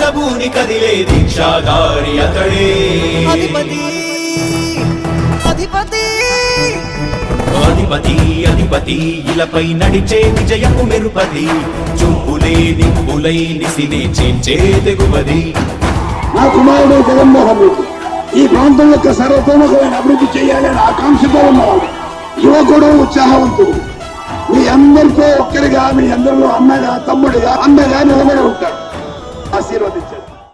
నభూని కదిలే దీక్షాగారి అతడే. అధిపతి అధిపతి. అధిపతి అధిపతి ఇలపై నడిచే విజయము మెరుపది చూపులే నిప్పులై నిసినే చేంచే తెగువది. నా కుమారుడు జగన్మోహన్ రెడ్డి ఈ ప్రాంతం యొక్క సర్వతోముఖమైన అభివృద్ధి చేయాలని ఆకాంక్షతో ఉన్నవాడు. యువకుడు ఉత్సాహవంతుడు. మీ అందరితో ఒక్కరిగా మీ అందరిలో అన్నగా తమ్ముడిగా అన్నగా నిలబడి ఉంటాడు. ఆశీర్వదించండి